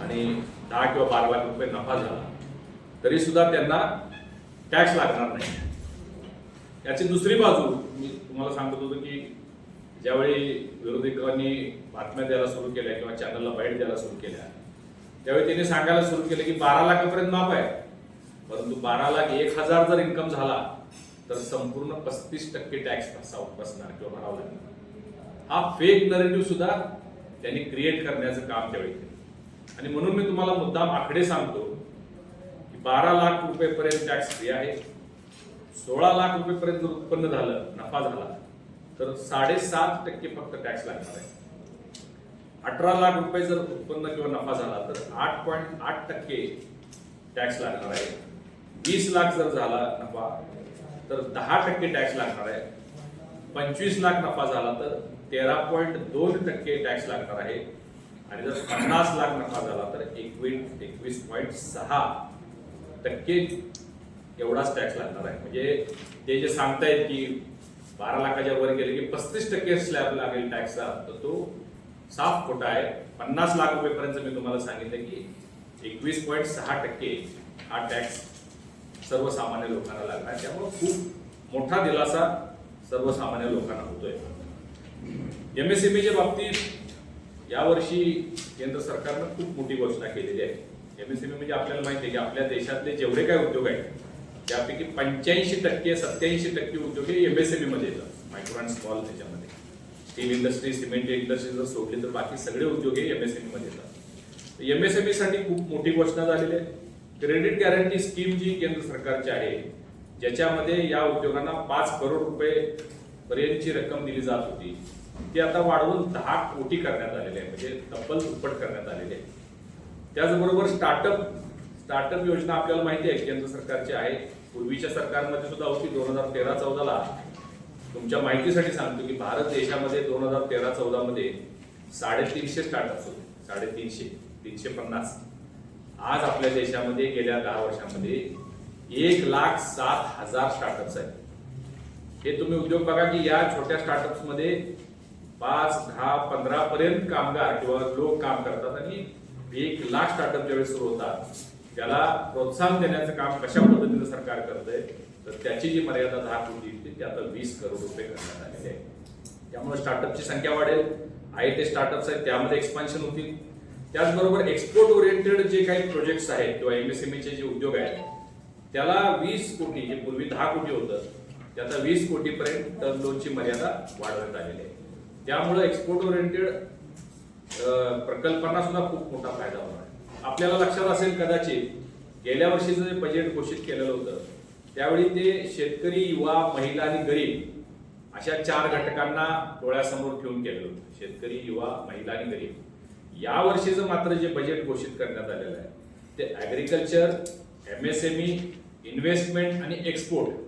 आणि दहा किंवा बारा लाख रुपये नफा झाला तरी सुद्धा त्यांना टॅक्स लागणार नाही. याची दुसरी बाजू मी तुम्हाला सांगत होतो की ज्यावेळी विरोधकांनी बातम्या द्यायला सुरू केल्या किंवा चॅनलला बाईट द्यायला सुरू केल्या त्यावेळी त्यांनी सांगायला सुरू केलं की बारा लाखापर्यंत माफ आहे. परंतु बारा लाख एक हजार जर इन्कम झाला तर संपूर्ण पस्तीस टक्के टॅक्स बसणार किंवा भरावा लागणार. हा फेक नरेटिव्ह सुद्धा त्यांनी क्रिएट करण्याचं काम त्यावेळी केलं. आणि म्हणून मी तुम्हाला मुद्दाम आकडे सांगतो की बारा लाख रुपयेपर्यंत टॅक्स फ्री आहे. सोळा लाख रुपयेपर्यंत जर उत्पन्न झालं नफा झाला तर साडेसात टक्के फक्त टॅक्स लागणार आहे. अठरा लाख रुपये जर उत्पन्न किंवा नफा झाला तर आठ पॉईंट आठ टक्के टॅक्स लागणार आहे. वीस लाख जर झाला नफा तर दहा टक्के टॅक्स लागणार आहे. पंचवीस लाख नफा झाला तर तेरा पॉईंट दोन टक्के टॅक्स लागणार आहे. आणि जर पन्नास लाख नफा झाला तर एकवीस एकवीस पॉईंट सहा टक्के एवढाच टॅक्स लागणार आहे. म्हणजे ते जे सांगतायत की बारा लाखाच्या वर गेले की पस्तीस टक्के स्लॅब लागेल टॅक्सचा तर तो साफ खोटा आहे. पन्नास लाख रुपयेपर्यंत मी तुम्हाला सांगितलं की एकवीस पॉईंट सहा टक्के हा टॅक्स सर्वसामान्य लोकांना लागणार त्यामुळे खूप मोठा दिलासा सर्वसामान्य लोकांना होतोय. एमएसएमईच्या बाबतीत यावर्षी केंद्र सरकारनं खूप मोठी घोषणा केलेली आहे. एमएसएमई म्हणजे आपल्याला माहिती आहे की आपल्या देशातले जेवढे काही उद्योग आहेत त्यापैकी पंच्याऐंशी टक्के सत्याऐंशी टक्के उद्योग हे एमएसएमई मध्ये येतात. मायक्रो अँड स्मॉल त्याच्यामध्ये. स्टील इंडस्ट्री सिमेंट इंडस्ट्री जर सोडली तर बाकी सगळे उद्योग हे एमएसएमई मध्ये येतात. एमएसएमई साठी खूप मोठी घोषणा झालेली आहे. क्रेडिट गॅरंटी स्कीम जी केंद्र सरकारची आहे ज्याच्यामध्ये या उद्योगांना पाच करोड रुपये पर्यंतची रक्कम दिली जात होती. ते आता वाढवून दहा कोटी करण्यात आलेले आहे म्हणजे तब्बल दुप्पट करण्यात आलेली आहे त्याचबरोबर स्टार्टअप स्टार्टअप योजना आपल्याला माहिती आहे केंद्र सरकारची आहे. पूर्वीच्या सरकारमध्ये सुद्धा होती दोन हजार तेरा चौदाला. तुमच्या माहितीसाठी सांगतो की भारत देशामध्ये दोन हजार तेरा चौदा मध्ये साडेतीनशे स्टार्टअप्स होते. साडेतीनशे तीनशे पन्नास. आज आपल्या देशामध्ये गेल्या दहा वर्षामध्ये एक लाख सात हजार स्टार्टअप्स आहेत. हे तुम्ही उद्योग बघा की या छोट्या स्टार्टअप्समध्ये पाच दहा पंधरा पर्यंत कामगार किंवा लोक काम करतात आणि एक लाख स्टार्टअप ज्यावेळेस सुरू होतात त्याला प्रोत्साहन देण्याचं काम कशा पद्धतीने सरकार करतंय तर त्याची जी मर्यादा दहा कोटी होती ती आता वीस करोड रुपये करण्यात आलेली आहे. त्यामुळे स्टार्टअपची संख्या वाढेल आहे ते स्टार्टअप्स आहेत त्यामध्ये एक्सपान्शन होतील. त्याचबरोबर एक्सपोर्ट ओरिएंटेड जे काही प्रोजेक्ट्स आहेत किंवा एमएसएमईचे जे उद्योग आहेत त्याला वीस कोटी जे पूर्वी दहा कोटी होतं त्याचा वीस कोटीपर्यंत टर्म लोनची मर्यादा वाढवण्यात आलेली आहे. त्यामुळे एक्सपोर्ट ओरिएंटेड प्रकल्पांना सुद्धा खूप मोठा फायदा होणार आहे. आपल्याला लक्षात असेल कदाचित गेल्या वर्षीचं जे बजेट घोषित केलेलं होतं त्यावेळी ते शेतकरी युवा महिला आणि गरीब अशा चार घटकांना डोळ्यासमोर ठेवून केलेलं होतं. शेतकरी युवा महिला आणि गरीब. या वर्षीचं मात्र जे बजेट घोषित करण्यात आलेलं आहे ते ऍग्रिकल्चर ई इन्व्हेस्टमेंट आणि एक्सपोर्ट